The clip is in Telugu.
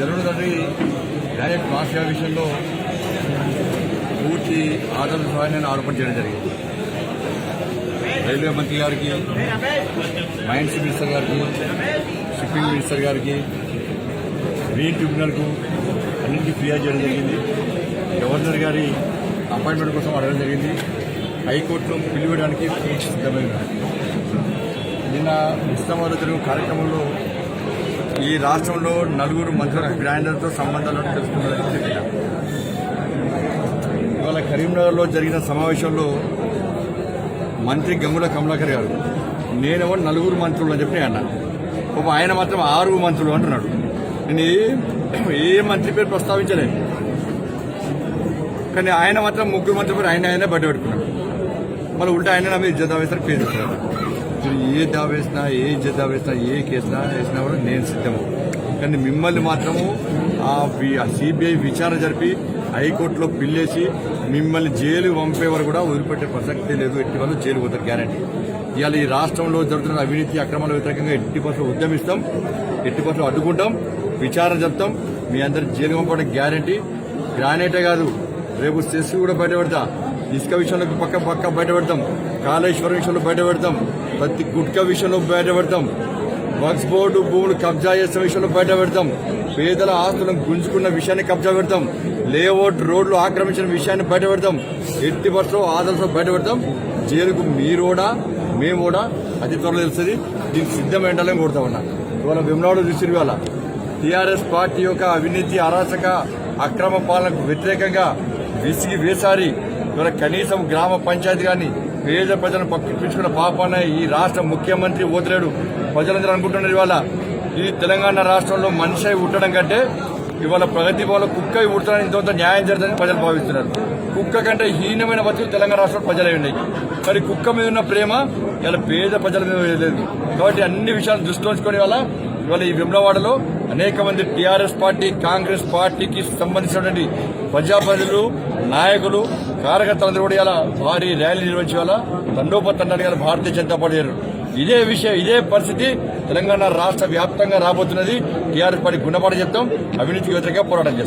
జరుగుతుంది డైరెక్ట్ మాఫియా విషయంలో పూర్తి ఆదరణ సహాయాన్ని ఆరోపణ చేయడం జరిగింది. రైల్వే మంత్రి గారికి మైన్స్ మినిస్టర్ గారికి షిప్పింగ్ మినిస్టర్ గారికి గ్రీన్ ట్రిబ్యునల్కు అన్నింటికీ ఫిర్యాదు చేయడం జరిగింది. గవర్నర్ గారి అపాయింట్మెంట్ కోసం అడగడం జరిగింది. హైకోర్టులో పిలివేయడానికి పూర్తి సిద్ధమైంది. నిన్న ఇస్లామాబాద్లో జరిగిన కార్యక్రమంలో ఈ రాష్ట్రంలో నలుగురు మంత్రుల గ్రాండర్తో సంబంధాలు తెలుసుకున్నారని చెప్పారు ఇవాళ కరీంనగర్లో జరిగిన సమావేశంలో మంత్రి గంగుల కమలాకర్ గారు నేనేమో నలుగురు మంత్రులు అని చెప్పి అన్నాను ఒక ఆయన మాత్రం ఆరుగురు మంత్రులు అంటున్నాడు. నేను ఏ ఏ మంత్రి పేరు ప్రస్తావించలేదు. కానీ ఆయన మాత్రం ముగ్గురు మంత్రి పేరు ఆయన ఆయన బయట పెట్టుకున్నాడు మళ్ళీ ఉల్టా ఆయన నా మీద ఇజ్జత్ పేరు మీరు ఏ దావ వేసినా ఏ ఇజ్జత్ వేసినా ఏ కేసునా వేసినా కూడా నేను సిద్ధము. కానీ మిమ్మల్ని మాత్రము ఆ సిబిఐ విచారణ జరిపి హైకోర్టులో పిల్లేసి మిమ్మల్ని జైలు పంపే వరకు కూడా వదిలిపెట్టే ప్రసక్తే లేదు. ఎట్టి వాళ్ళు జైలు పోతారు గ్యారంటీ ఇవాళ ఈ రాష్ట్రంలో జరుగుతున్న అవినీతి అక్రమాల వ్యతిరేకంగా ఎట్టి పట్ల ఉద్యమిస్తాం ఎట్టి పట్ల అడ్డుకుంటాం విచారణ చెప్తాం మీ అందరి జైలు పంపడం గ్యారంటీ గ్రానైటే కాదు రేపు సెస్ కూడా బయటపెడతా. ఇసుక విషయంలో పక్క పక్క బయటపెడతాం కాళేశ్వరం విషయంలో బయటపెడతాం ప్రతి గుట్క విషయంలో బయటపెడతాం వక్స్ బోర్డు భూములు కబ్జా చేసిన విషయంలో బయట పెడతాం. పేదల ఆస్తులను గుంజుకున్న విషయాన్ని కబ్జా పెడతాం. లేఅవుట్ రోడ్లు ఆక్రమించిన విషయాన్ని బయట పెడతాం. ఎట్టి బస్సులో ఆదర్శం బయట పెడతాం. జైలుకు మీరు కూడా మేము కూడా అతి త్వరలో తెలుస్తుంది. దీనికి సిద్ధం ఏంటాలని కోరుతా ఉన్నా ఇవాళ విమలాడు చూసి ఇవాళ. టీఆర్ఎస్ పార్టీ యొక్క అవినీతి అరాచక అక్రమ పాలనకు వ్యతిరేకంగా విసిగి వేసారి ఇవాళ కనీసం గ్రామ పంచాయతీ కానీ పేద ప్రజలను పక్కిపించుకున్న పాపాన ఈ రాష్ట్ర ముఖ్యమంత్రి ఓతలేడు ప్రజలందరూ అనుకుంటున్నారు ఇవాళ ఈ తెలంగాణ రాష్ట్రంలో మనిషి అయి ఉట్టడం కంటే ఇవాళ ప్రగతి వాళ్ళ కుక్క అయి ఉట్టడానికి ఇంత న్యాయం జరుగుతుందని ప్రజలు భావిస్తున్నారు. కుక్క కంటే హీనమైన బతుకులు తెలంగాణ రాష్ట్రంలో ప్రజలే ఉన్నాయి. మరి కుక్క మీద ఉన్న ప్రేమ ఇలా పేద ప్రజల మీద లేదు. కాబట్టి అన్ని విషయాలు దృష్టి ఉంచుకొని వాళ్ళ ఇవాళ ఈ విమ్లవాడలో అనేక మంది టీఆర్ఎస్ పార్టీ కాంగ్రెస్ పార్టీకి సంబంధించినటువంటి ప్రజాప్రతినిధులు నాయకులు కార్యకర్తలందరూ కూడా ఇలా భారీ ర్యాలీ నిర్వహించి వల్ల తండోపతండాలు ఇలా భారతీయ జనతా పార్టీ ఇదే విషయం ఇదే పరిస్థితి తెలంగాణ రాష్ట్ర వ్యాప్తంగా రాబోతున్నది. టీఆర్ఎస్ పార్టీ గుణపాఠం చెప్తాం. అవినీతికి వ్యతిరేకంగా పోరాటం చేస్తాం.